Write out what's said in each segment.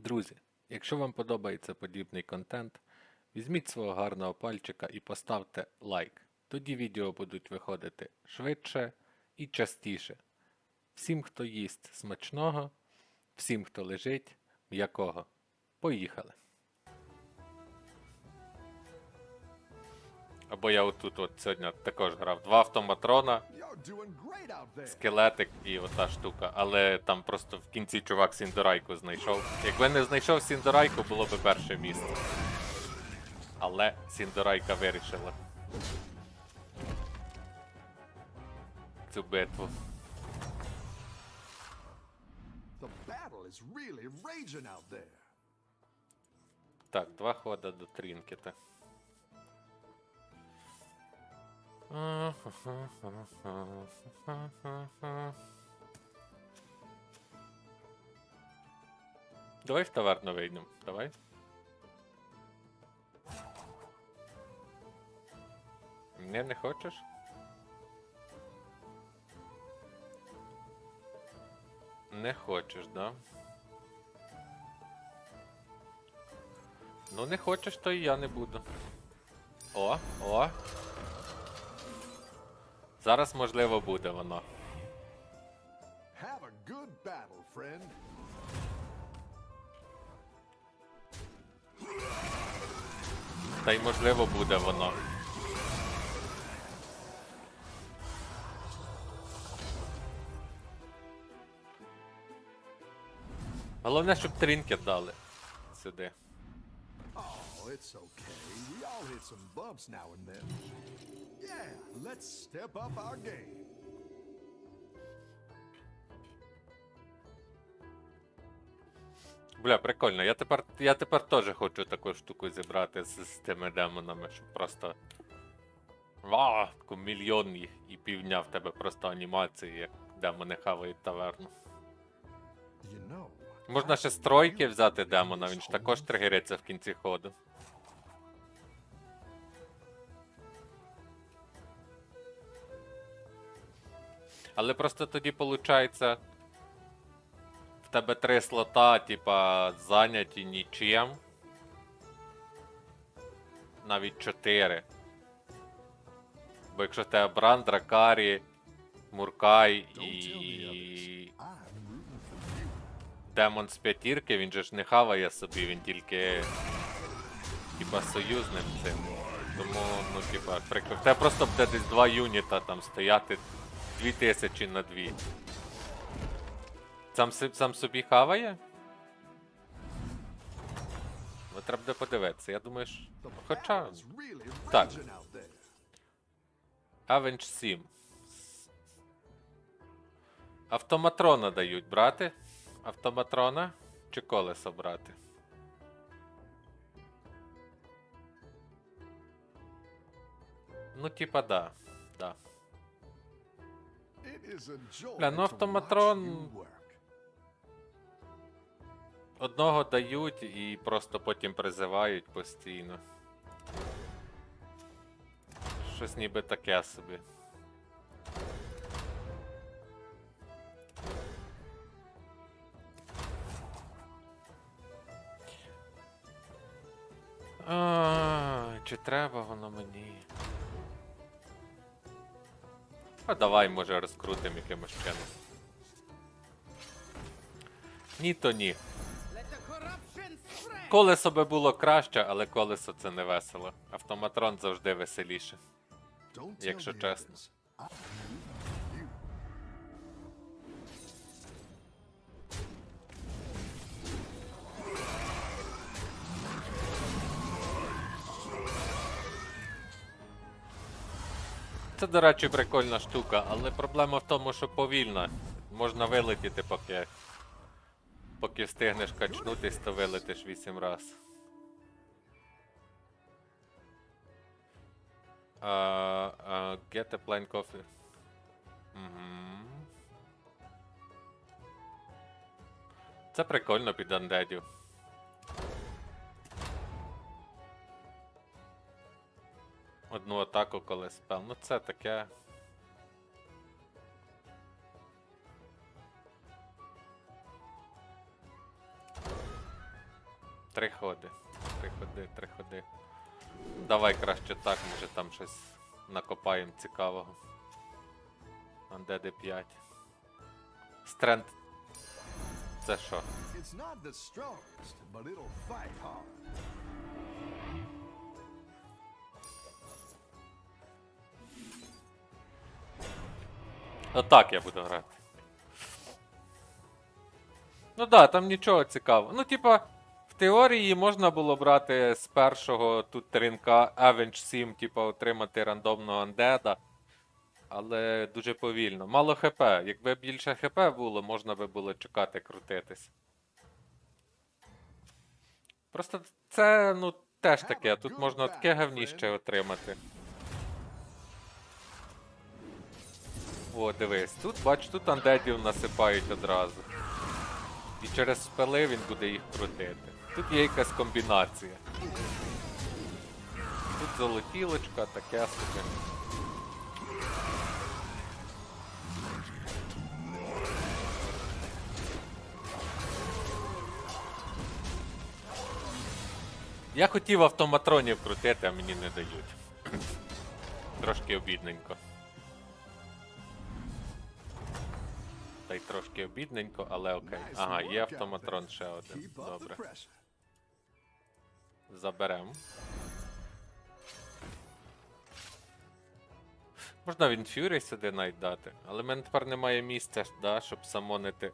Друзі, якщо вам подобається подібний контент, візьміть свого гарного пальчика і поставте лайк. Тоді відео будуть виходити швидше і частіше. Всім, хто їсть смачного, всім, хто лежить, м'якого. Поїхали. Або я отут от сьогодні також грав два автоматрона, скелетик і ота штука. Але там просто в кінці чувак Сіндорайку знайшов. Якби не знайшов Сіндорайку, було б перше місце. Але Сіндорайка вирішила. Цю битву. Так, два хода до трінкета. Давай в таверну вийдемо. Давай. Не, не хочеш? Не хочеш, да? Ну не хочеш, то і я не буду. О, о. Зараз можливо буде воно. Have a good battle, friend. Та й можливо буде воно. Головне, щоб трінкет дали сюди. Oh, it's okay. We all hit some bumps now and then. Yeah, let's step up our game. Бля, прикольно. Я тепер, я тепер теж хочу таку штуку зібрати з, з тими демонами, щоб просто. Ва, таку мільйон їх і півдня в тебе просто анімації, як демони хавають таверну. Можна ще стройки взяти демона, він ж також тригериться в кінці ходу. Але просто тоді виходить, в тебе три слота, типа, зайняті нічим. Навіть чотири. Бо якщо в тебе Бран, Дракарі, Муркай і демон з п'ятірки, він же ж не хаває собі, він тільки. Типа союзним цим. Тому, ну, типа, прикольно. Тебе просто буде десь два юніта там стояти 2000 на 2. Сам, сам собі хаває? Ну, треба буде подивитися. Я думаю, що. Хоча. Так. Avenge 7. Автоматрона дають брати. Автоматрона чи колесо брати? Ну, типа, да. Да. Бля, ну, автоматрон-. Одного дають і просто потім призивають постійно. Щось ніби таке собі. А, чи треба воно мені? А давай, може, розкрутимо якимось чином. Ні, то ні. Колесо би було краще, але колесо це не весело. Автоматрон завжди веселіше. Якщо чесно. Це, до речі, прикольна штука, але проблема в тому, що повільно. Можна вилетіти, поки. Поки встигнеш качнутись, то вилетиш 8 раз. А, а, get a plain coffee. Мгм. Це прикольно під андедів. Одну атаку коли спел. Ну це таке. Три ходи. Три ходи, три ходи. Давай краще так, може там щось накопаємо цікавого. Андеди 5. Стренд. Це що? Отак я буду грати. Ну да, там нічого цікавого. Ну, типа, в теорії можна було брати з першого тут тринка Avenge 7, типа, отримати рандомного андеда. Але дуже повільно. Мало ХП. Якби більше ХП було, можна би було чекати крутитись. Просто це, ну, теж таке. Тут можна таке гавніще отримати. О, дивись, тут бач, тут андедів насипають одразу. І через спели він буде їх крутити. Тут є якась комбінація. Тут золотілочка, таке собі. Я хотів автоматронів крутити, а мені не дають. Трошки обідненько. Та й трошки обідненько, але окей. Ага, є автоматрон ще один. Добре. pressure. Заберем. Можна він Фюрі сюди навіть дати, але в мене тепер немає місця, да, щоб самонити.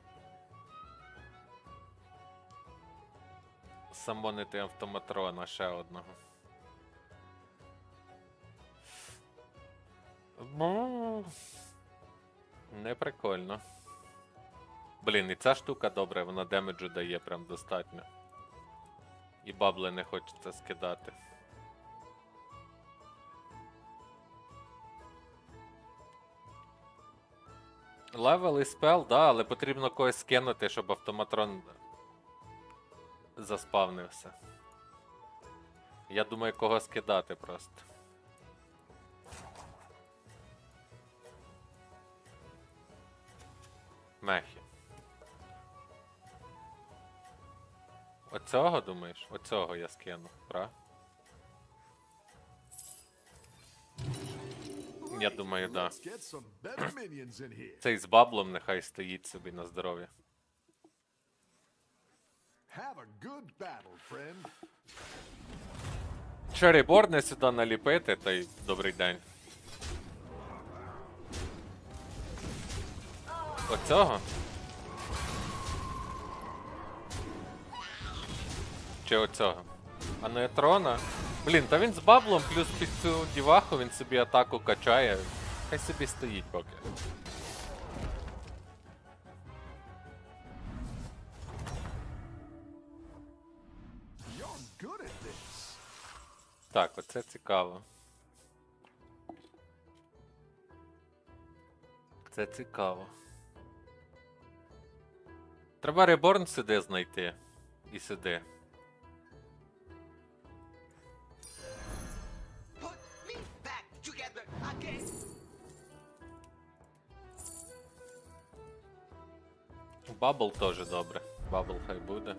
Самонити автоматрона ще одного. Ну, Не прикольно. Блін, і ця штука добре, вона демеджу дає прям достатньо. І бабли не хочеться скидати. Левел і спел, да, але потрібно когось скинути, щоб автоматрон заспавнився. Я думаю, кого скидати просто. Мехі. Оцього думаєш? Оцього я скину, пра? Я думаю, да. Цей з баблом нехай стоїть собі на здоров'я. Череборне сюди наліпити, та й добрий день. Оцього? Чи оцього? А нейтрона? Блін, та він з баблом, плюс під цю діваху він собі атаку качає. Хай собі стоїть поки. Так, оце цікаво. Це цікаво. Треба реборн сюди знайти. І сюди. Бабл теж добре. Бабл хай буде.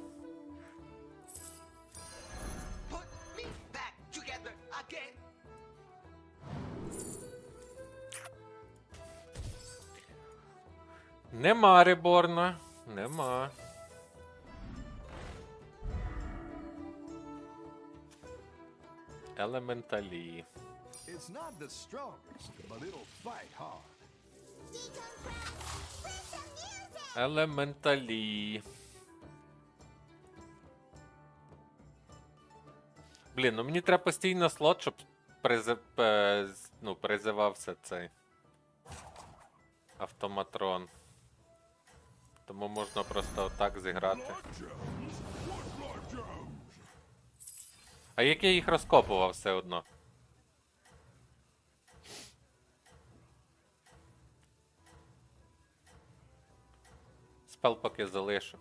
Put me back together again. Нема реборна. Нема. Елементалі. It's not the strongest, but it'll fight hard. Елементалі. Блін, ну мені треба постійно слот, щоб призи... е, ну, призивався цей автоматрон. Тому можна просто отак зіграти. А як я їх розкопував все одно? Спел поки залишу.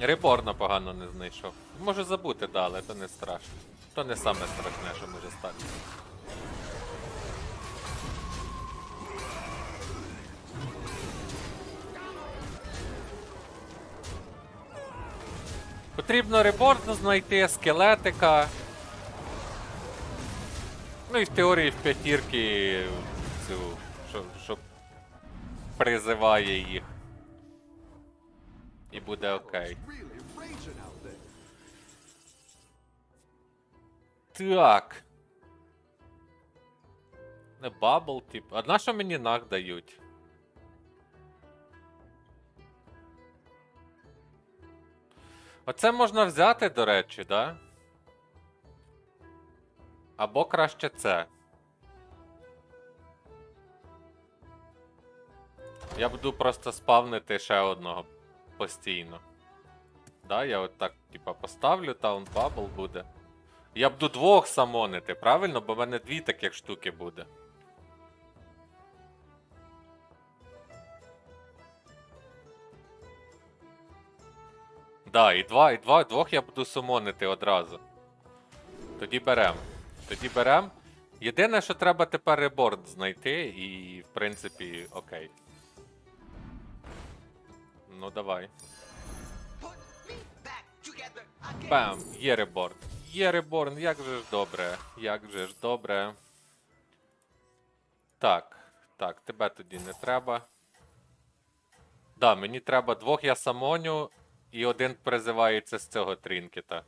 Репорно погано не знайшов. Може забути, да, але то не страшно. То не саме страшне, що може статися. Потрібно репорту знайти скелетика. Ну і в теорії в п'ятірки цю, що, що призиває їх. І буде окей. Так. Не бабл, тип. А на що мені наг дають? Оце можна взяти, до речі, да? Або краще це. Я буду просто спавнити ще одного постійно. Да, я от так, типа, поставлю, таун бабл буде. Я буду двох самонити, правильно? Бо в мене дві таких штуки буде. Да, і два, і два, двох я буду сумонити одразу. Тоді берем. Тоді берем. Єдине, що треба тепер реборд знайти, і в принципі, окей. Ну давай. Бам! Є реборн. Є реборн, як же ж добре. Як же ж добре. Так. Так, тебе тоді не треба. Да, мені треба двох я самоню, і один призивається з цього трінкета.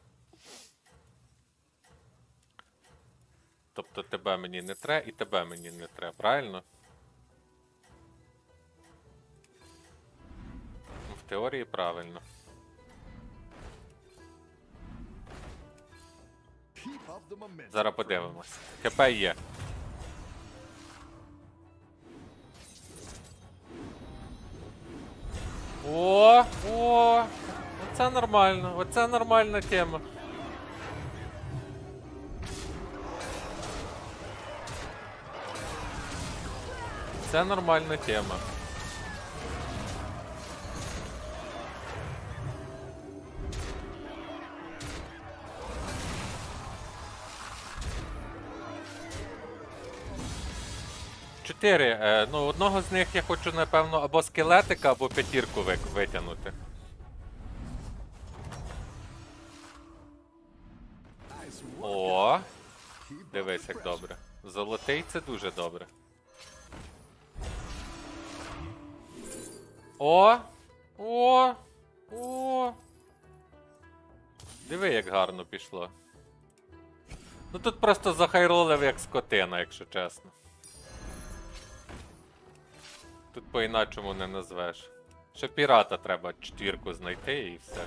Тобто тебе мені не треба і тебе мені не треба, правильно? В теорії правильно. Зараз подивимось. ХП є. О, о, оце нормально, оце нормальна тема. Це нормальна тема. Чотири. Е, ну, одного з них я хочу, напевно, або скелетика, або п'ятірку витягнути. О, дивись, як добре. Золотий це дуже добре. О! О! О! Диви, як гарно пішло. Ну тут просто захайролив як скотина, якщо чесно. Тут по-іначому не назвеш. Ще пірата треба четвірку знайти і все.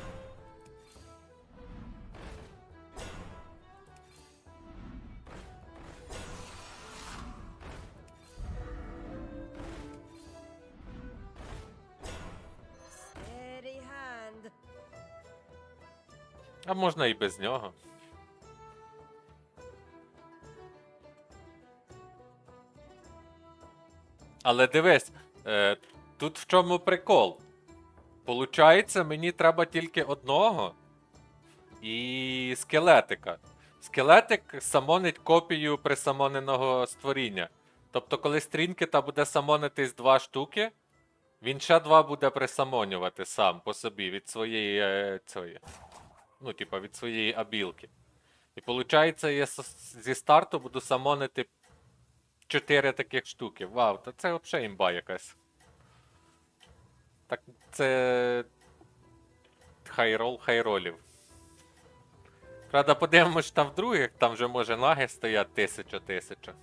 А можна і без нього. Але дивись, е, тут в чому прикол. Получається, мені треба тільки одного і скелетика. Скелетик самонить копію присамоненого створіння. Тобто, коли стрінкета буде самонитись два штуки, він ще два буде присамонювати сам по собі від своєї е, цієї ну, типа, від своєї абілки. І виходить, я зі старту буду самонити 4 таких штуки. Вау, та це взагалі імба якась. Так, це. Хайрол хайролів. Правда, подивимось, там в других, там вже може наги стоять тисяча тисяча.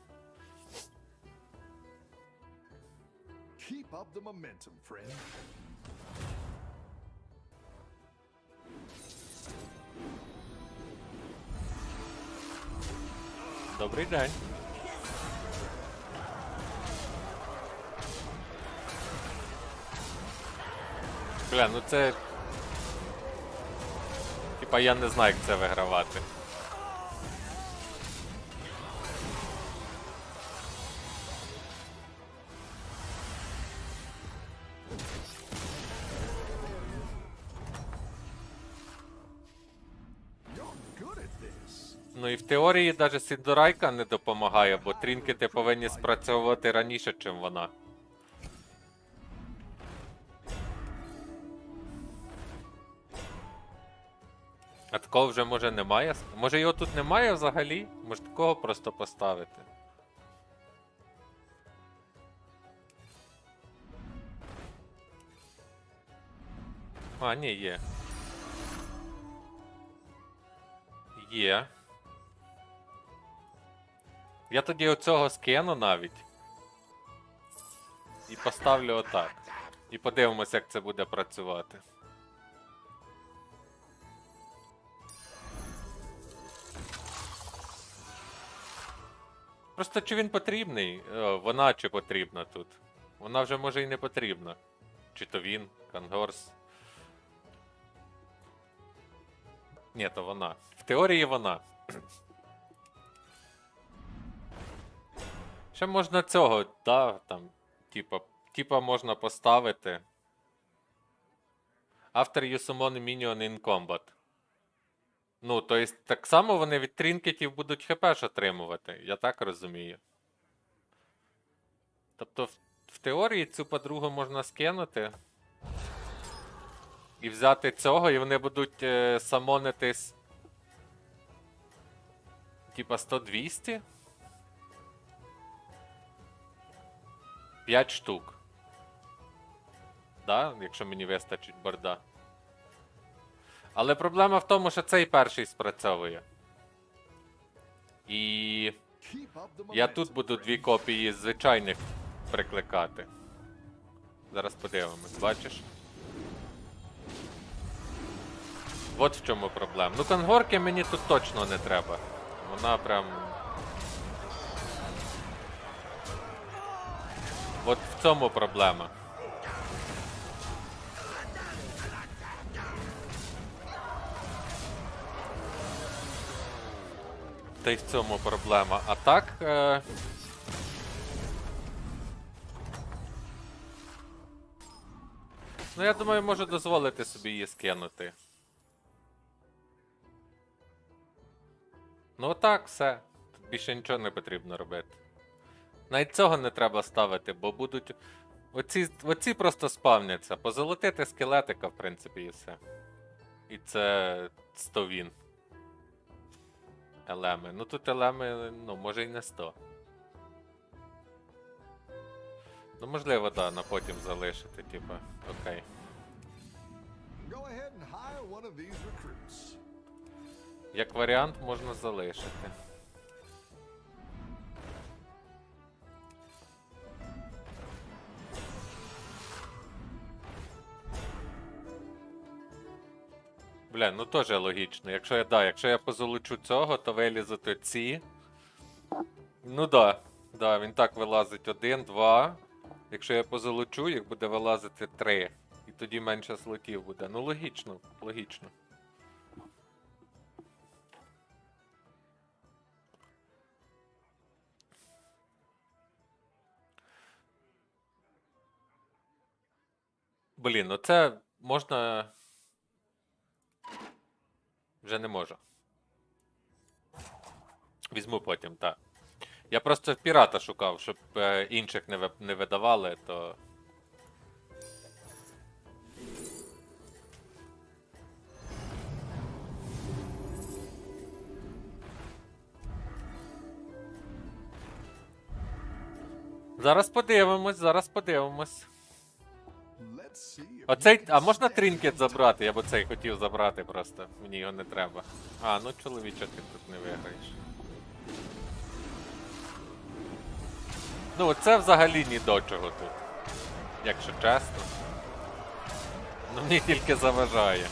Keep up the momentum, friend. Добрий день. Бля, ну це. Типа я не знаю, як це вигравати. Ну і в теорії навіть Сідорайка не допомагає, бо трінкети повинні спрацьовувати раніше, ніж вона. такого вже може немає. Може його тут немає взагалі? Може такого просто поставити? А, ні, є. Є. Я тоді оцього скину навіть. І поставлю отак. І подивимося, як це буде працювати. Просто чи він потрібний? Е, Вона чи потрібна тут? Вона вже може і не потрібна. Чи то він, Кангорс. Ні, то вона. В теорії вона. Ще можна цього, да, там, типа, типа можна поставити. After you summon minion in combat. Ну, то есть, так само вони від трінкетів будуть хп ж отримувати, я так розумію. Тобто, в, в теорії цю подругу можна скинути. І взяти цього, і вони будуть е, самонитись. Типа 100-200? 5 штук. Да? Якщо мені вистачить борда. Але проблема в тому, що цей перший спрацьовує. І я тут буду дві копії звичайних прикликати. Зараз подивимось, бачиш? От в чому проблема. Ну, конгорки мені тут точно не треба. Вона прям. От в цьому проблема. Та й в цьому проблема. А так. Е... Ну, я думаю, можу дозволити собі її скинути. Ну так, все. Тут більше нічого не потрібно робити. Навіть цього не треба ставити, бо будуть. Оці, оці просто спавняться. Позолотити скелетика, в принципі, і все. І це 100 він. Елеми. Ну тут елеми, ну, може і не 100. Ну, можливо, да, на потім залишити, типа, окей. Як варіант можна залишити. Бля, ну теж логічно. Якщо я да, якщо я позолочу цього, то вилізуть оці. Ну да. Да, він так вилазить один, два. Якщо я позолочу, їх буде вилазити три. І тоді менше слотів буде. Ну логічно, логічно. Блін, ну це можна. Вже не можу. Візьму потім, так. Я просто пірата шукав, щоб е, інших не, ви- не видавали, то. Зараз подивимось, зараз подивимось. Оцей. А можна трінкет забрати? Я б цей хотів забрати просто. Мені його не треба. А, ну чоловічок ти тут не виграєш. Ну, це взагалі ні до чого тут. Якщо чесно. Ну мені тільки заважає.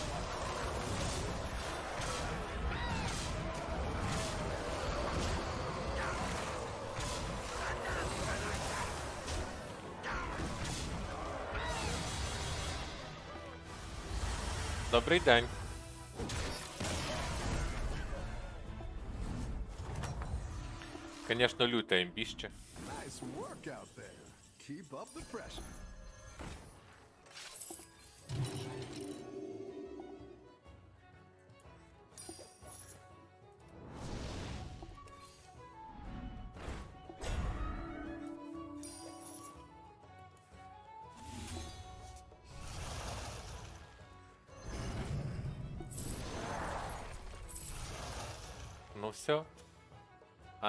Добрий день. Звісно, люта імбіще. Nice work out there. Keep up the pressure.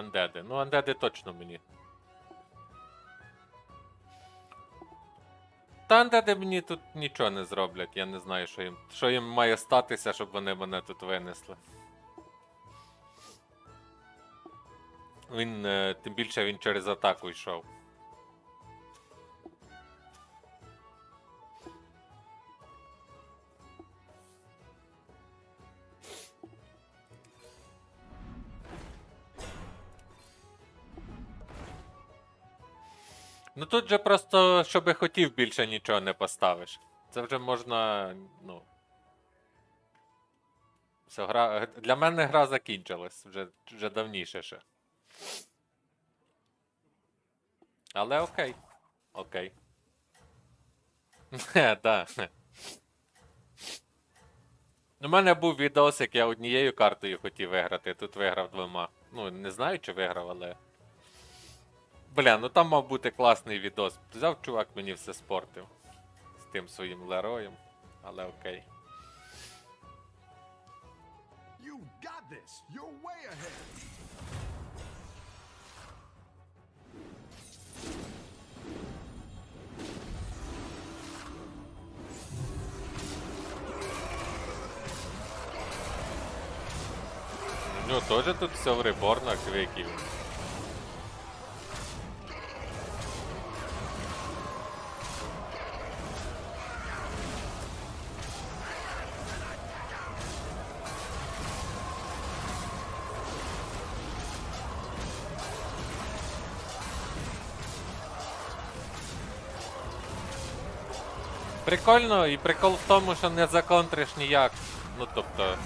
Андеди. Ну, андеди точно мені. Та андеди мені тут нічого не зроблять. Я не знаю, що їм, що їм має статися, щоб вони мене тут винесли. Він, е, тим більше він через атаку йшов. Ну тут же просто, щоби хотів, більше нічого не поставиш. Це вже можна, ну. Все, гра... Для мене гра закінчилась вже, вже давніше ще. Але окей. Окей. Да. У мене був відос, як я однією картою хотів виграти, тут виграв двома. Ну, не знаю, чи виграв, але. Бля, ну там мав бути класний відос. Взяв чувак мені все спортив. З тим своїм лероєм. Але окей. You got this. You're way ahead. У нього теж тут все в реборнах квиків. Прикольно, і прикол в тому, що не законтриш ніяк. Ну тобто.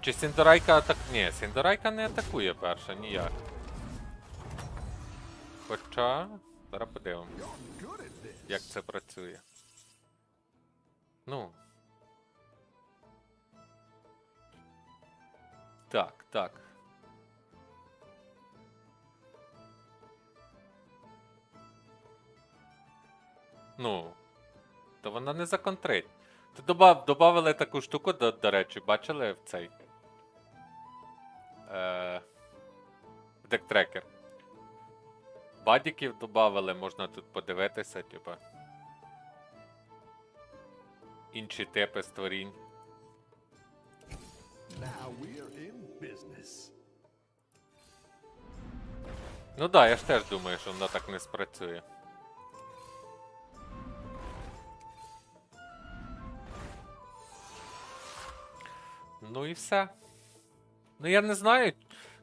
Чи Сіндорайка атак... Ні, Сіндорайка не атакує перша, ніяк. Хоча. Зараз подивимо, You're good at this. як це працює. Ну. Так, так. Ну. То вона не законтрить. Тут добав, добавили таку штуку, до, до речі, бачили в цей. Е, дектрекер. Бадіків додавали, можна тут подивитися, типа. Інші типи створінь. Ну да, я ж теж думаю, що воно так не спрацює. Ну і все. Ну я не знаю.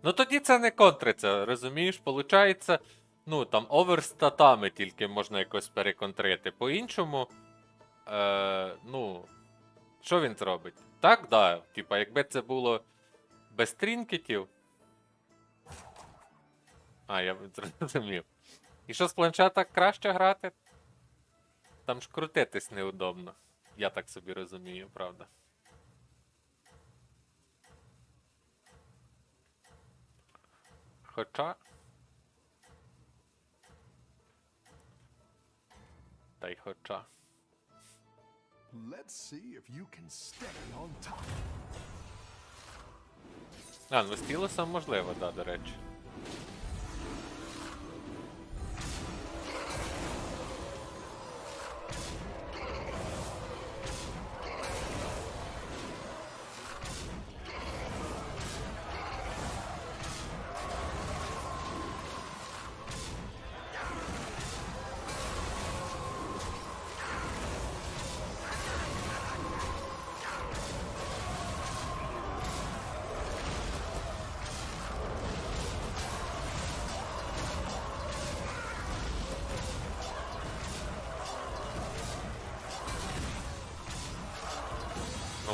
Ну тоді це не контриться, розумієш? Получається, ну там оверстатами тільки можна якось переконтрити. По-іншому. Е, ну. Що він зробить? Так, да. Типа, якби це було без трінкетів. А, я зрозумів. І що з планшета краще грати? Там ж крутитись неудобно. Я так собі розумію, правда. Хоча. Та й хоча. Let's see if you can stay on top. А, ну стілосом можливо, да, до речі.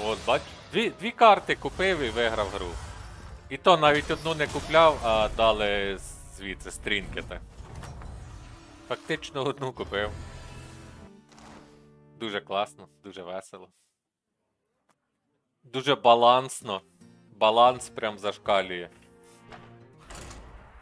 От, бач, дві, дві карти купив і виграв гру. І то навіть одну не купляв, а дали звідси стрінкети. Фактично одну купив. Дуже класно, дуже весело. Дуже балансно. Баланс прям зашкалює.